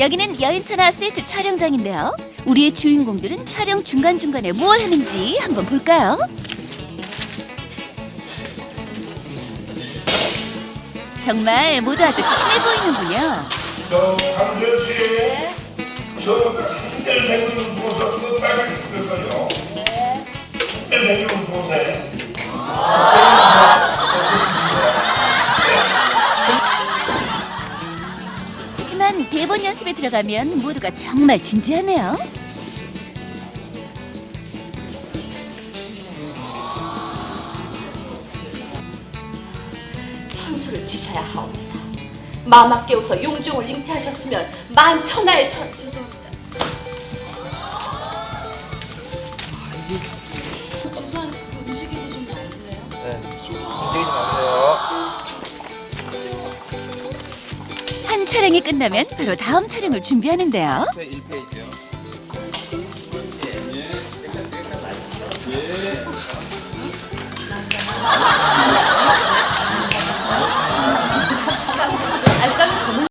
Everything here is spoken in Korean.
여기는 여인천하 세트 촬영장인데요. 우리의 주인공들은 촬영 중간중간에 뭘 하는지 한번 볼까요? 정말 모두 아주 친해 보이는군요. 저 강주현 씨, 저 신들 생기는 부서 그 쓸까요? 신들 생기는 부서에 하지만 대본 연습에 들어가면 모두가 정말 진지하네요. 선수를 치셔야 하옵니다. 마마 깨워서 용종을 잉태하셨으면 만 천하의 천 죄송합니다. 죄송한데 그 움직이고 좀 잘해요. 네. 움직이지 마세요. 촬영이 끝나면 바로 다음 촬영을 준비하는데요. 네, 1페이지